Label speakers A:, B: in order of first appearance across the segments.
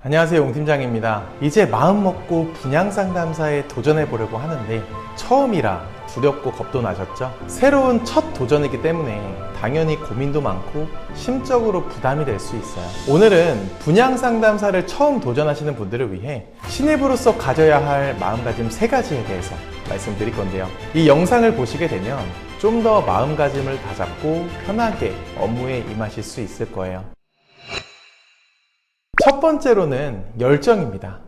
A: 안녕하세요 용 팀장입니다. 이제 마음 먹고 분양 상담사에 도전해 보려고 하는데 처음이라 두렵고 겁도 나셨죠? 새로운 첫 도전이기 때문에 당연히 고민도 많고 심적으로 부담이 될 수 있어요. 오늘은 분양 상담사를 처음 도전하시는 분들을 위해 신입으로서 가져야 할 마음가짐 세 가지에 대해서 말씀드릴 건데요. 이 영상을 보시게 되면 좀 더 마음가짐을 다잡고 편하게 업무에 임하실 수 있을 거예요. 첫 번째로는 열정입니다.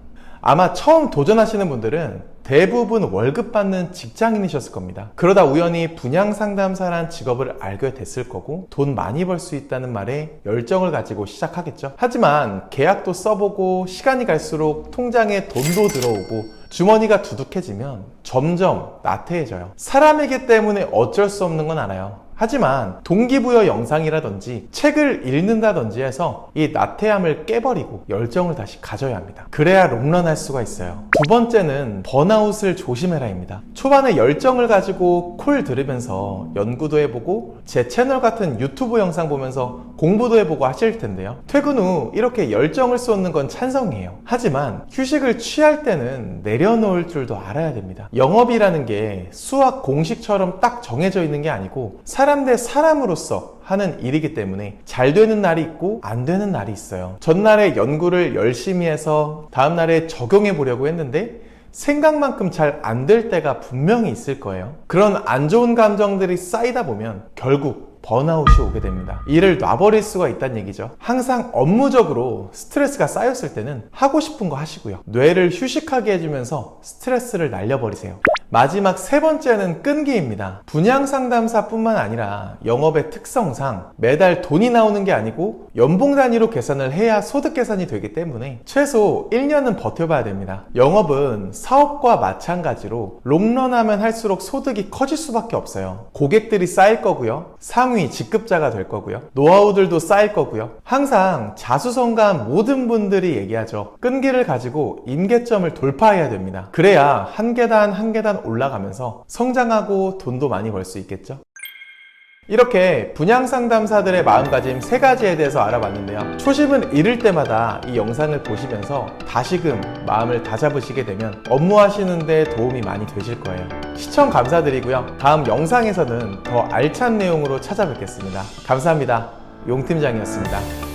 A: 아마 처음 도전하시는 분들은 대부분 월급 받는 직장인이셨을 겁니다. 그러다 우연히 분양 상담사란 직업을 알게 됐을 거고 돈 많이 벌 수 있다는 말에 열정을 가지고 시작하겠죠. 하지만 계약도 써보고 시간이 갈수록 통장에 돈도 들어오고 주머니가 두둑해지면 점점 나태해져요. 사람이기 때문에 어쩔 수 없는 건 알아요. 하지만 동기부여 영상이라든지 책을 읽는다든지 해서 이 나태함을 깨버리고 열정을 다시 가져야 합니다. 그래야 롱런 할 수가 있어요. 두 번째는 번아웃을 조심해라입니다. 초반에 열정을 가지고 콜 들으면서 연구도 해보고 제 채널 같은 유튜브 영상 보면서 공부도 해보고 하실 텐데요. 퇴근 후 이렇게 열정을 쏟는 건 찬성이에요. 하지만 휴식을 취할 때는 내려놓을 줄도 알아야 됩니다. 영업이라는 게 수학 공식처럼 딱 정해져 있는 게 아니고 사람 대 사람으로서 하는 일이기 때문에 잘 되는 날이 있고 안 되는 날이 있어요. 전날에 연구를 열심히 해서 다음날에 적용해 보려고 했는데 생각만큼 잘 안 될 때가 분명히 있을 거예요. 그런 안 좋은 감정들이 쌓이다 보면 결국 번아웃이 오게 됩니다. 일을 놔버릴 수가 있다는 얘기죠. 항상 업무적으로 스트레스가 쌓였을 때는 하고 싶은 거 하시고요. 뇌를 휴식하게 해주면서 스트레스를 날려버리세요. 마지막 세 번째는 끈기입니다. 분양 상담사뿐만 아니라 영업의 특성상 매달 돈이 나오는 게 아니고 연봉 단위로 계산을 해야 소득 계산이 되기 때문에 최소 1년은 버텨봐야 됩니다. 영업은 사업과 마찬가지로 롱런하면 할수록 소득이 커질 수밖에 없어요. 고객들이 쌓일 거고요. 상위 직급자가 될 거고요. 노하우들도 쌓일 거고요. 항상 자수성가한 모든 분들이 얘기하죠. 끈기를 가지고 임계점을 돌파해야 됩니다. 그래야 한 계단 한 계단 올라가면서 성장하고 돈도 많이 벌 수 있겠죠. 이렇게 분양 상담사들의 마음가짐 세 가지에 대해서 알아봤는데요. 초심은 잃을 때마다 이 영상을 보시면서 다시금 마음을 다잡으시게 되면 업무하시는데 도움이 많이 되실 거예요. 시청 감사드리고요. 다음 영상에서는 더 알찬 내용으로 찾아뵙겠습니다. 감사합니다. 용 팀장이었습니다.